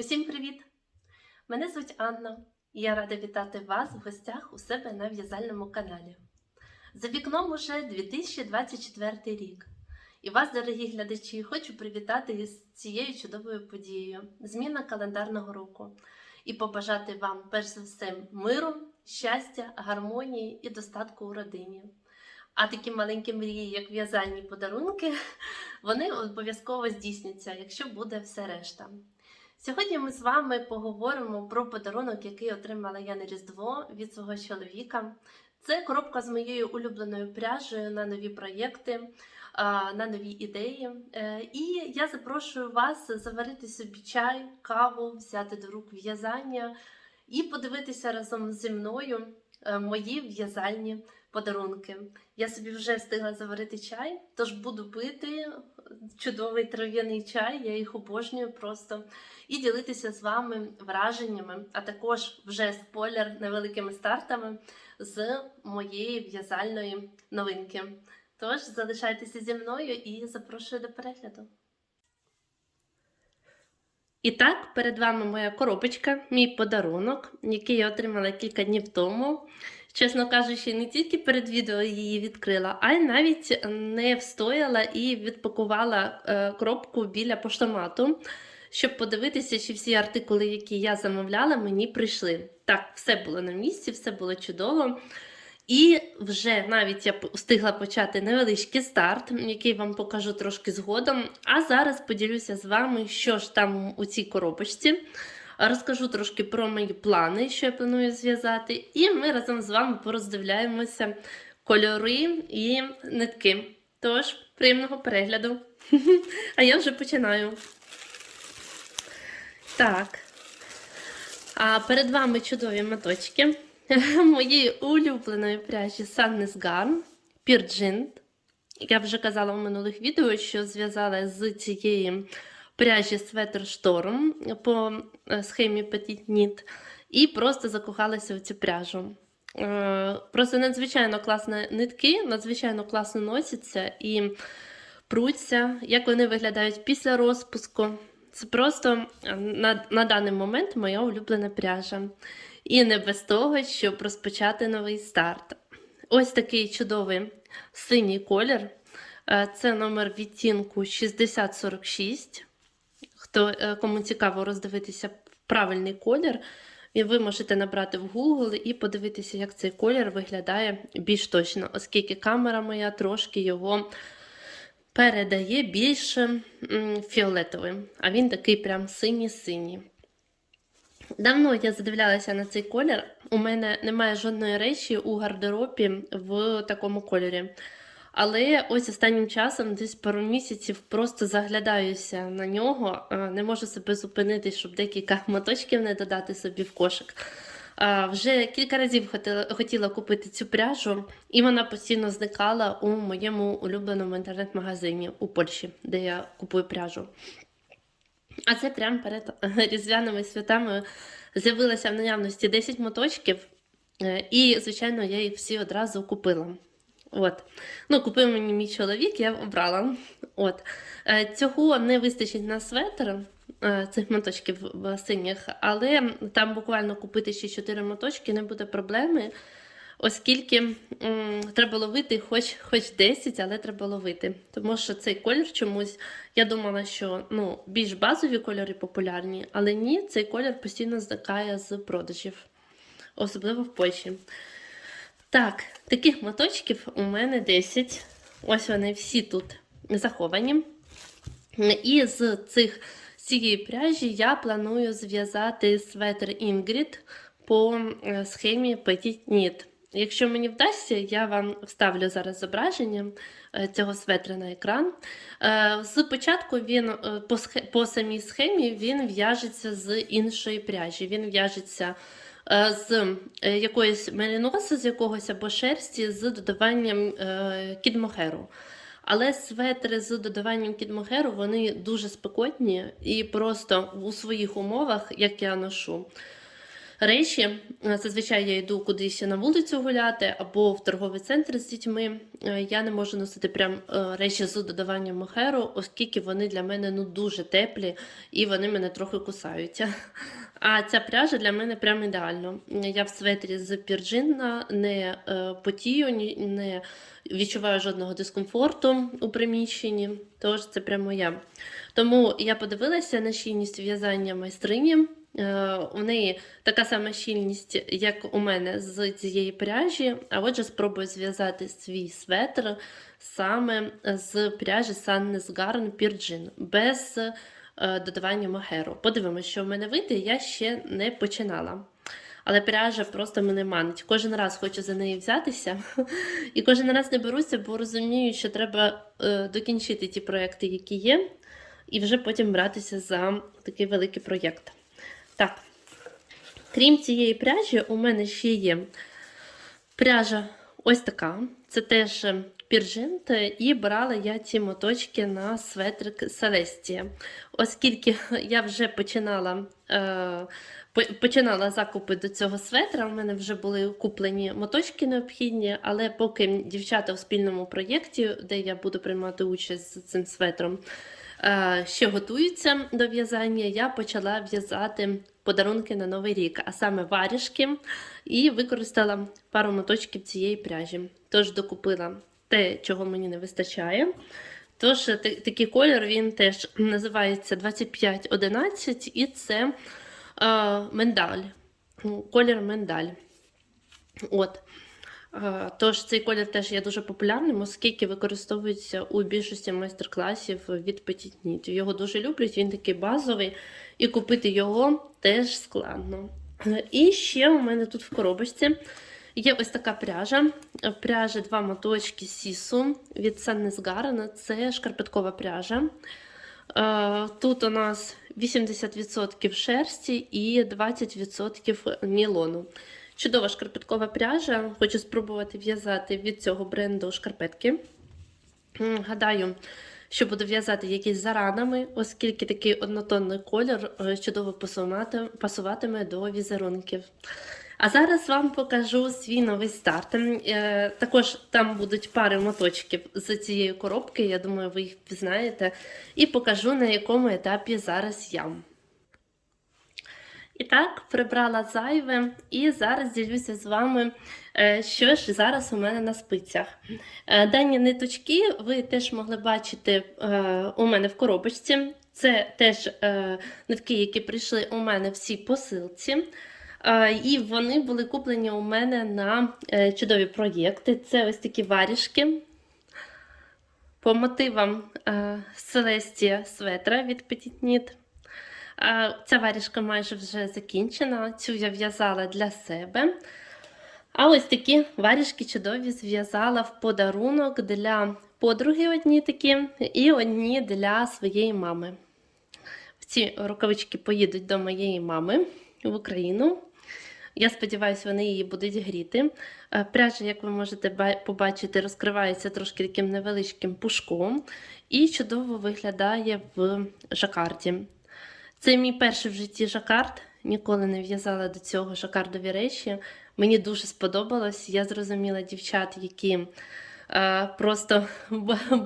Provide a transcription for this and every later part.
Усім привіт! Мене звуть Анна, і я рада вітати вас в гостях у себе на в'язальному каналі. За вікном уже 2024 рік. І вас, дорогі глядачі, хочу привітати з цією чудовою подією зміна календарного року і побажати вам, перш за все, миру, щастя, гармонії і достатку у родині. А такі маленькі мрії, як в'язальні подарунки, вони обов'язково здійсняться, якщо буде все решта. Сьогодні ми з вами поговоримо про подарунок, який отримала я на Різдво від свого чоловіка. Це коробка з моєю улюбленою пряжею на нові проєкти, на нові ідеї. Е, І я запрошую вас заварити собі чай, каву, взяти до рук в'язання і подивитися разом зі мною е, мої в'язальні подарунки. Я собі вже встигла заварити чай, тож буду пити чудовий трав'яний чай, я їх обожнюю просто. І ділитися з вами враженнями, а також вже спойлер невеликими стартами з моєї в'язальної новинки. Тож залишайтеся зі мною і запрошую до перегляду. І так, перед вами моя коробочка, мій подарунок, який я отримала кілька днів тому. Чесно кажучи, не тільки перед відео її відкрила, а й навіть не встояла і відпакувала е, коробку біля поштомату, щоб подивитися, чи всі артикули, які я замовляла, мені прийшли. Так, все було на місці, все було чудово. І вже навіть я встигла почати невеличкий старт, який вам покажу трошки згодом. А зараз поділюся з вами, що ж там у цій коробочці. Розкажу трошки про мої плани, що я планую зв'язати, і ми разом з вами пороздивляємося кольори і нитки. Тож, приємного перегляду. А я вже починаю. Так. А перед вами чудові моточки моєї улюбленої пряжі Sunnis Garn Pure Я вже казала в минулих відео, що зв'язала з цієї пряжі Sweater Storm по е, схемі Petit Knit і просто закохалася в цю пряжу. Е, Просто надзвичайно класні нитки, надзвичайно класно носяться і пруться, як вони виглядають після розпуску. Це просто е, на, на даний момент моя улюблена пряжа. І не без того, щоб розпочати новий старт. Ось такий чудовий синій колір. Це номер відтінку 6046. Хто е, кому цікаво роздивитися правильний колір, ви можете набрати в Google і подивитися, як цей колір виглядає більш точно, оскільки камера моя трошки його передає більш фіолетовим. А він такий прям синій-синій. Давно я задивлялася на цей колір. У мене немає жодної речі у гардеробі в такому кольорі. Але ось останнім часом, десь пару місяців, просто заглядаюся на нього, не можу себе зупинити, щоб декілька моточків не додати собі в кошик. Вже кілька разів хотіла, хотіла купити цю пряжу, і вона постійно зникала у моєму улюбленому інтернет-магазині у Польщі, де я купую пряжу. А це прямо перед різдвяними святами з'явилося в наявності 10 моточків, е, і, звичайно, я їх всі одразу купила. От. Ну, Купив мені мій чоловік, я обрала. От. Е, цього не вистачить на светр, е, цих моточків синіх, але там буквально купити ще 4 моточки не буде проблеми, оскільки м, треба ловити хоч хоч 10, але треба ловити. Тому що цей колір чомусь, я думала, що ну, більш базові кольори популярні, але ні, цей колір постійно зникає з продажів, особливо в Польщі. Так, таких моточків у мене 10. Ось вони всі тут заховані. І з цих цієї пряжі я планую зв'язати светр Ingrid по е, схемі Petit Knit. Якщо мені вдасться, я вам вставлю зараз зображення е, цього светра на екран. Е, Спочатку він по, по самій схемі він в'яжеться з іншої пряжі. Він в'яжеться з якоїсь меріноси, з якогось або шерсті з додаванням кідмохеру. Але светри з додаванням кідмохеру вони дуже спекотні і просто у своїх умовах, як я ношу, речі. Е, Зазвичай я йду кудись на вулицю гуляти або в торговий центр з дітьми. Е, Я не можу носити прям е, речі з додаванням мохеру, оскільки вони для мене ну дуже теплі і вони мене трохи кусаються. А ця пряжа для мене прям ідеально. Я в светрі з пірджинна не потію, не відчуваю жодного дискомфорту у приміщенні. Тож це прям моя. Тому я подивилася на щільність в'язання майстрині. Е, У неї така сама щільність, як у мене з цієї пряжі. А отже, спробую зв'язати свій светр саме з пряжі Sunnes Garn Purgin, без е, додавання мохеру. Подивимося, що в мене вийде, я ще не починала. Але пряжа просто мене манить. Кожен раз хочу за неї взятися. І кожен раз не беруся, бо розумію, що треба е, докінчити ті проекти, які є, і вже потім братися за такий великий проєкт. Так, крім цієї пряжі, у мене ще є пряжа ось така. Це теж е, піржинт, і брала я ці моточки на светрик Селестія. Оскільки я вже починала. Е, Починала закупи до цього светра. У мене вже були куплені моточки необхідні, але поки дівчата в спільному проєкті, де я буду приймати участь з цим светром, е, ще готуються до в'язання, я почала в'язати подарунки на Новий рік, а саме варіжки, і використала пару моточків цієї пряжі. Тож докупила те, чого мені не вистачає. Тож такий колір він теж називається 2511, і це е, мендаль. Ну, Колір мендаль. От. Е, Тож цей колір теж є дуже популярним, оскільки використовується у більшості майстер-класів від Petit Knit. Його дуже люблять, він такий базовий, і купити його теж складно. Е, І ще у мене тут в коробочці є ось така пряжа. Е, Пряжа два моточки сісу від Garden. Це шкарпеткова пряжа. Тут у нас 80% шерсті і 20% нілону. Чудова шкарпеткова пряжа. Хочу спробувати в'язати від цього бренду шкарпетки. Гадаю, що буду в'язати якісь заранами, оскільки такий однотонний колір е, чудово пасуватиме до візерунків. А зараз вам покажу свій новий старт. Е, Також там будуть пари моточків з цієї коробки, я думаю, ви їх впізнаєте. І покажу, на якому етапі зараз я. І так, прибрала зайве, і зараз ділюся з вами, е, що ж зараз у мене на спицях. Е, Дані ниточки ви теж могли бачити е, у мене в коробочці. Це теж нитки, які прийшли у мене всі посилці. І вони були куплені у мене на чудові проєкти. Це ось такі варіжки по мотивам Celestia светра від Petit Knit. Е, Ця варіжка майже вже закінчена. Цю я в'язала для себе. А ось такі варіжки чудові зв'язала в подарунок для подруги одні такі, і одні для своєї мами. Ці рукавички поїдуть до моєї мами в Україну. Я сподіваюся, вони її будуть гріти. Е, Пряжа, як ви можете побачити, розкривається трошки таким невеличким пушком і чудово виглядає в жакарді. Це мій перший в житті жакард. Ніколи не в'язала до цього жакардові речі. Мені дуже сподобалось. Я зрозуміла дівчат, які е, просто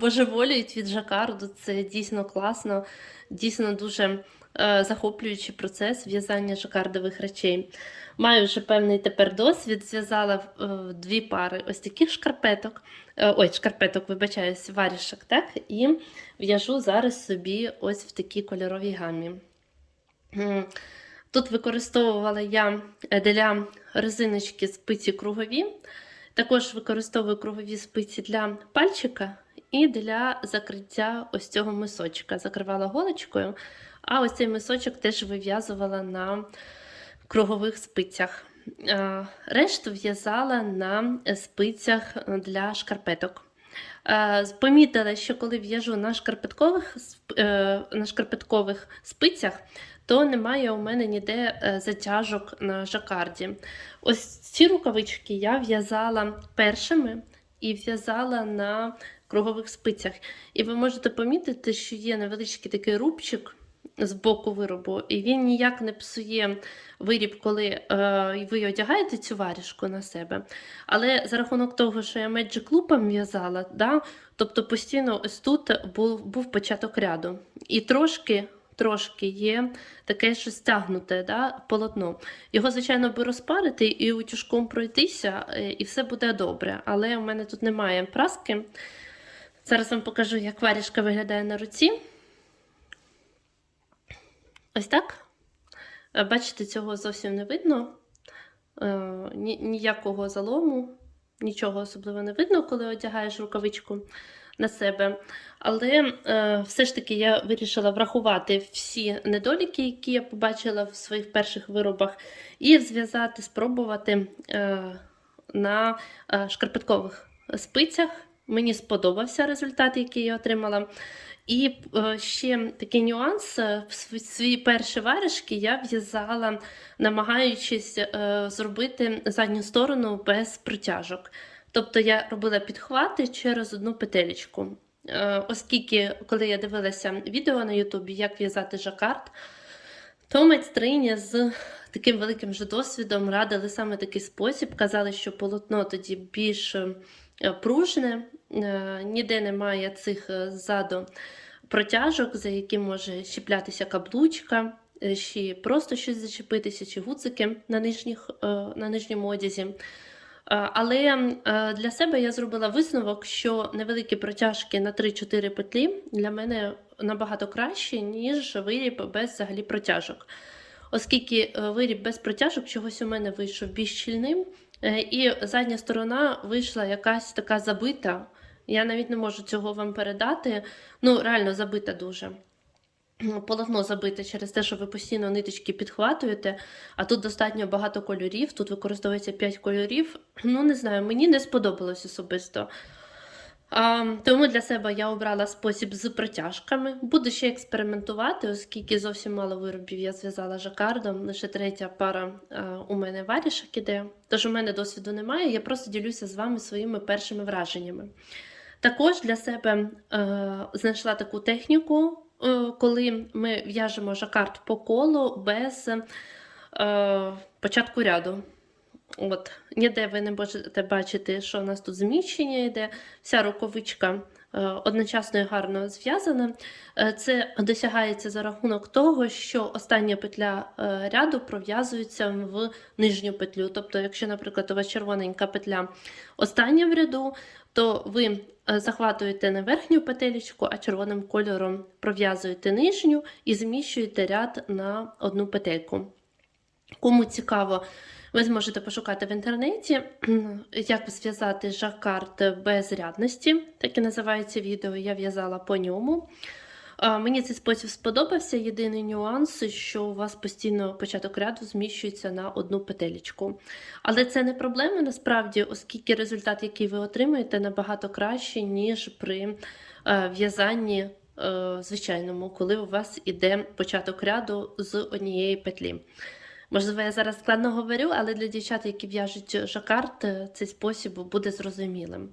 божеволюють від жакарду. Це дійсно класно, дійсно дуже е, захоплюючий процес в'язання жакардових речей. Маю вже певний тепер досвід. Зв'язала е, дві пари ось таких шкарпеток. Е, ой, шкарпеток, вибачаюсь, варішок, так? І в'яжу зараз собі ось в такій кольоровій гамі. Тут використовувала я е, для резиночки спиці кругові. Також використовую кругові спиці для пальчика і для закриття ось цього мисочка. Закривала голочкою, а ось цей мисочок теж вив'язувала на кругових спицях. Е, Решту в'язала на спицях для шкарпеток. Е, Помітила, що коли в'яжу на шкарпеткових, на шкарпеткових спицях, то немає у мене ніде е, затяжок на жакарді. Ось ці рукавички я в'язала першими і в'язала на кругових спицях. І ви можете помітити, що є невеличкий такий рубчик з боку виробу, і він ніяк не псує виріб, коли е, ви одягаєте цю варіжку на себе. Але за рахунок того, що я Loop в'язала, да, тобто постійно ось тут був, був початок ряду. І трошки. Трошки є таке що стягнуте да, полотно. Його, звичайно, би розпарити і утюжком пройтися, е, і все буде добре. Але у мене тут немає праски. Зараз вам покажу, як варіжка виглядає на руці. Ось так. Е, Бачите, цього зовсім не видно. Е, ні- Ніякого залому, нічого особливо не видно, коли одягаєш рукавичку на себе. Але е, все ж таки я вирішила врахувати всі недоліки, які я побачила в своїх перших виробах, і зв'язати, спробувати е, на е, шкарпеткових спицях. Мені сподобався результат, який я отримала. І е, ще такий нюанс: е, в св- свої перші варежки я в'язала, намагаючись е, зробити задню сторону без протяжок. Тобто я робила підхвати через одну петелечку. Оскільки, коли я дивилася відео на Ютубі, як в'язати жакард, то майстрині з таким великим же досвідом радили саме такий спосіб. Казали, що полотно тоді більш пружне, е, ніде немає цих е, ззаду протяжок, за які може щіплятися каблучка, е, чи просто щось зачепитися, чи гудзики на, нижніх, е, на нижньому одязі. Е, Але е, для себе я зробила висновок, що невеликі протяжки на 3-4 петлі для мене набагато краще, ніж виріб без взагалі протяжок. Оскільки е, виріб без протяжок чогось у мене вийшов більш щільним, е, і задня сторона вийшла якась така забита. Я навіть не можу цього вам передати. Ну, реально забита дуже. Полотно забите через те, що ви постійно ниточки підхватуєте, а тут достатньо багато кольорів, тут використовується 5 кольорів. Ну, не знаю, мені не сподобалось особисто. Тому для себе я обрала спосіб з протяжками. Буду ще експериментувати, оскільки зовсім мало виробів я зв'язала жакардом, лише третя пара у мене варішок іде. Тож у мене досвіду немає, я просто ділюся з вами своїми першими враженнями. Також для себе знайшла таку техніку, е, коли ми в'яжемо жакард по колу без е, початку ряду. От, ніде ви не можете бачити, що у нас тут зміщення йде. Вся рукавичка е, одночасно і гарно зв'язана. Е, Це досягається за рахунок того, що остання петля е, ряду пров'язується в нижню петлю. Тобто, якщо, наприклад, у вас червоненька петля остання в ряду, то ви захватуєте не верхню петелечку, а червоним кольором пров'язуєте нижню і зміщуєте ряд на одну петельку. Кому цікаво, ви зможете пошукати в інтернеті, як зв'язати жакард без рядності, так і називається відео. Я в'язала по ньому. Мені цей спосіб сподобався. Єдиний нюанс, що у вас постійно початок ряду зміщується на одну петелечку. Але це не проблема насправді, оскільки результат, який ви отримаєте, набагато кращий, ніж при е, в'язанні е, звичайному, коли у вас іде початок ряду з однієї петлі. Можливо, я зараз складно говорю, але для дівчат, які в'яжуть жакард, цей спосіб буде зрозумілим.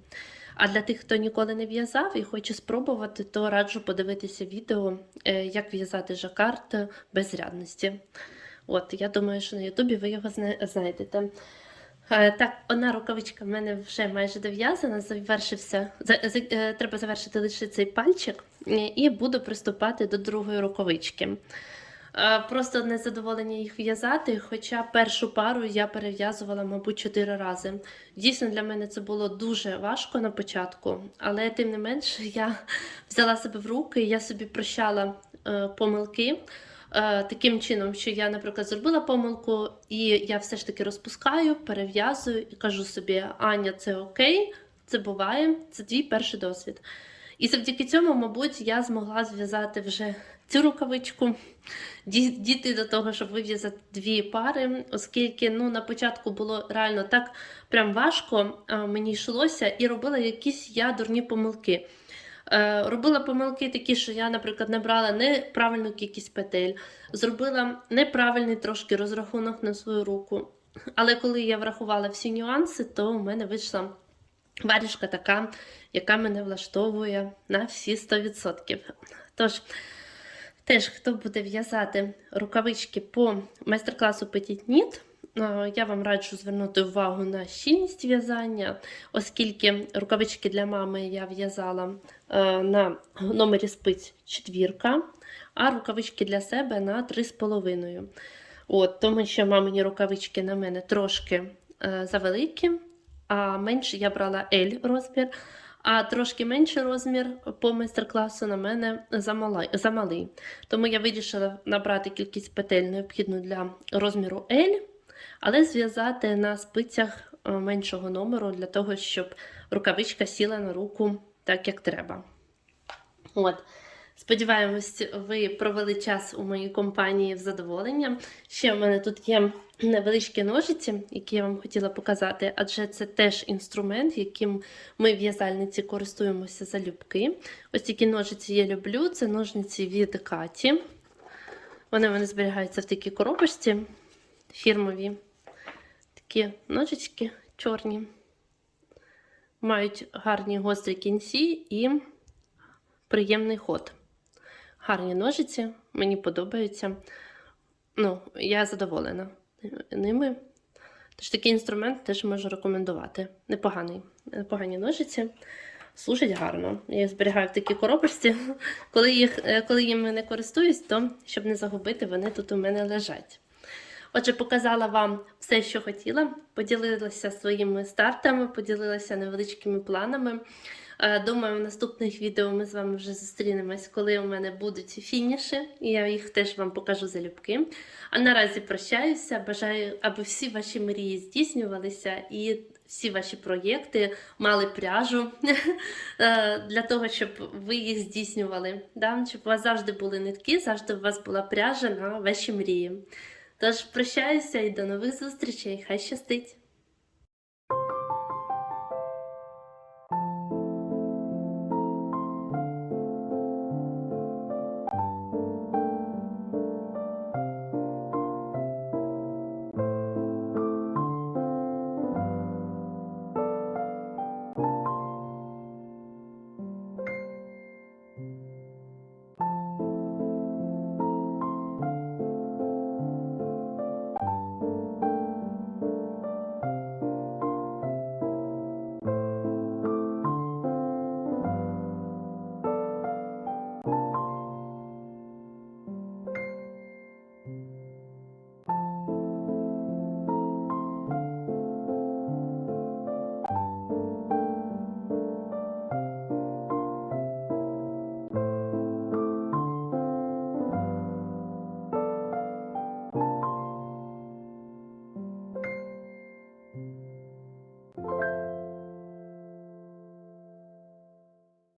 А для тих, хто ніколи не в'язав і хоче спробувати, то раджу подивитися відео, е, як в'язати жакард без рядності. От, я думаю, що на Ютубі ви його знайдете. Е, Так, одна рукавичка в мене вже майже дов'язана, завершився. за- е, Треба завершити лише цей пальчик, і буду приступати до другої рукавички. Е, Просто одне задоволення їх в'язати, хоча першу пару я перев'язувала, мабуть, чотири рази. Дійсно, для мене це було дуже важко на початку, але тим не менше я взяла себе в руки, я собі прощала е, помилки. е, Таким чином, що я, наприклад, зробила помилку, і я все ж таки розпускаю, перев'язую і кажу собі: Аня, це окей, це буває, це твій перший досвід. І завдяки цьому, мабуть, я змогла зв'язати вже цю рукавичку, ді- дійти до того, щоб вив'язати дві пари, оскільки ну, на початку було реально так прям важко, мені йшлося, і робила якісь я дурні помилки. Е, Робила помилки такі, що я, наприклад, набрала неправильну кількість петель, зробила неправильний трошки розрахунок на свою руку. Але коли я врахувала всі нюанси, то у мене вийшла варіжка така, яка мене влаштовує на всі 100%. Тож, Теж, хто буде в'язати рукавички по майстер-класу Petit Knit, е, я вам раджу звернути увагу на щільність в'язання, оскільки рукавички для мами я в'язала е, на номері спиць четвірка, а рукавички для себе на 3,5. От, тому що мамині рукавички на мене трошки е, завеликі, а менше я брала L розмір, а трошки менший розмір по майстер-класу на мене замалий. Тому я вирішила набрати кількість петель необхідну для розміру L, але зв'язати на спицях е, меншого номеру для того, щоб рукавичка сіла на руку так, як треба. От. Сподіваємось, ви провели час у моїй компанії в задоволення. Ще в мене тут є невеличкі ножиці, які я вам хотіла показати, адже це теж інструмент, яким ми в'язальниці користуємося залюбки. Ось такі ножиці я люблю. Це ножниці від Каті. Вони в мене зберігаються в такій коробочці фірмові. Такі ножички чорні. Мають гарні гострі кінці і приємний ход. Гарні ножиці, мені подобаються. Ну, я задоволена ними. Тож такий інструмент теж можу рекомендувати. Непоганий. Непогані ножиці. Служать гарно. Я їх зберігаю в такій коробочці. Коли, їх, е, коли їм не користуюсь, то щоб не загубити, вони тут у мене лежать. Отже, показала вам все, що хотіла, поділилася своїми стартами, поділилася невеличкими планами. Е, Думаю, в наступних відео ми з вами вже зустрінемось, коли у мене будуть фініші, і я їх теж вам покажу залюбки. А наразі прощаюся. Бажаю, аби всі ваші мрії здійснювалися і всі ваші проєкти мали пряжу е, для того, щоб ви їх здійснювали. Щоб у вас завжди були нитки, завжди у вас була пряжа на ваші мрії. Тож прощаюся і до нових зустрічей. Хай щастить!